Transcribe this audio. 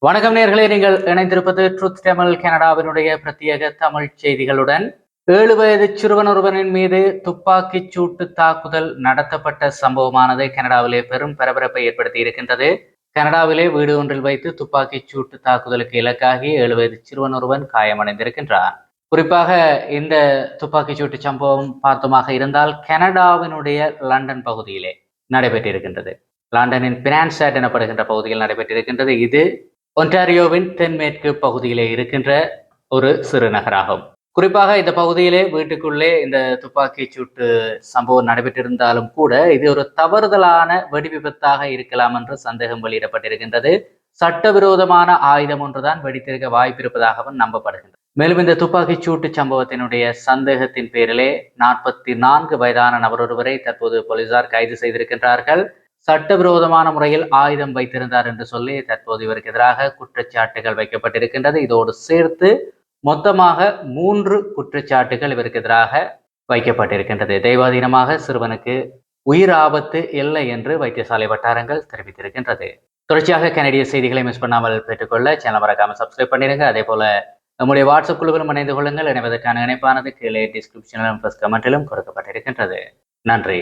வணக்கம் நேர்களே நீங்கள் இணைந்திருப்பது ட்ரூத் தமிழ் கனடாவினுடைய பிரத்யேக தமிழ் செய்திகளுடன். ஏழு வயது சிறுவன் ஒருவனின் மீது துப்பாக்கிச் சூட்டு தாக்குதல் நடத்தப்பட்ட சம்பவமானது கனடாவிலே பெரும் பரபரப்பை ஏற்படுத்தி இருக்கின்றது. கனடாவிலே வீடு ஒன்றில் வைத்து துப்பாக்கி சூட்டு தாக்குதலுக்கு இலக்காகி ஏழு வயது சிறுவன் ஒருவன் காயமடைந்திருக்கின்றான். குறிப்பாக இந்த துப்பாக்கிச் சூட்டு சம்பவம் பார்த்தமாக இருந்தால் கனடாவினுடைய லண்டன் பகுதியிலே நடைபெற்றிருக்கின்றது. லண்டனின் பினான்சாட் எனப்படுகின்ற பகுதியில் நடைபெற்றிருக்கின்றது. இது ஒன்டாரியோவின் தென்மேற்கு பகுதியிலே இருக்கின்ற ஒரு சிறு நகராகும். குறிப்பாக இந்த பகுதியிலே வீட்டுக்குள்ளே இந்த துப்பாக்கி சூட்டு சம்பவம் நடைபெற்றிருந்தாலும் கூட இது ஒரு தவறுதலான வெடி விபத்தாக இருக்கலாம் என்று சந்தேகம் வெளியிடப்பட்டிருக்கின்றது. சட்டவிரோதமான ஆயுதம் ஒன்றுதான் வெடித்திருக்க வாய்ப்பிருப்பதாகவும் நம்பப்படுகின்றது. மேலும் இந்த துப்பாக்கி சூட்டு சம்பவத்தினுடைய சந்தேகத்தின் பேரிலே நாற்பத்தி நான்கு வயதான நபர் ஒருவரை தற்போது போலீசார் கைது செய்திருக்கின்றார்கள். சட்டவிரோதமான முறையில் ஆயுதம் வைத்திருந்தார் என்று சொல்லி தற்போது இவருக்கு எதிராக குற்றச்சாட்டுகள் வைக்கப்பட்டிருக்கின்றது. இதோடு சேர்த்து மொத்தமாக மூன்று குற்றச்சாட்டுகள் இவருக்கு எதிராக வைக்கப்பட்டிருக்கின்றது. தெய்வாதீனமாக சிறுவனுக்கு உயிர் ஆபத்து இல்லை என்று வைத்தியசாலை வட்டாரங்கள் தெரிவித்திருக்கின்றது. தொடர்ச்சியாக கனடிய செய்திகளை மிஸ் பண்ணாமல் பெற்றுக்கொள்ள சேனல் மறக்காமல் சப்ஸ்கிரைப் பண்ணிடுங்க. அதே போல நம்முடைய வாட்ஸ்அப் குழுவிலும் இணைந்து கொள்ளுங்கள். இணைவதற்கான இணைப்பானது கீழே டிஸ்கிரிப்ஷனிலும் ப்ளஸ் கமெண்டிலும் கொடுக்கப்பட்டிருக்கின்றது. நன்றி.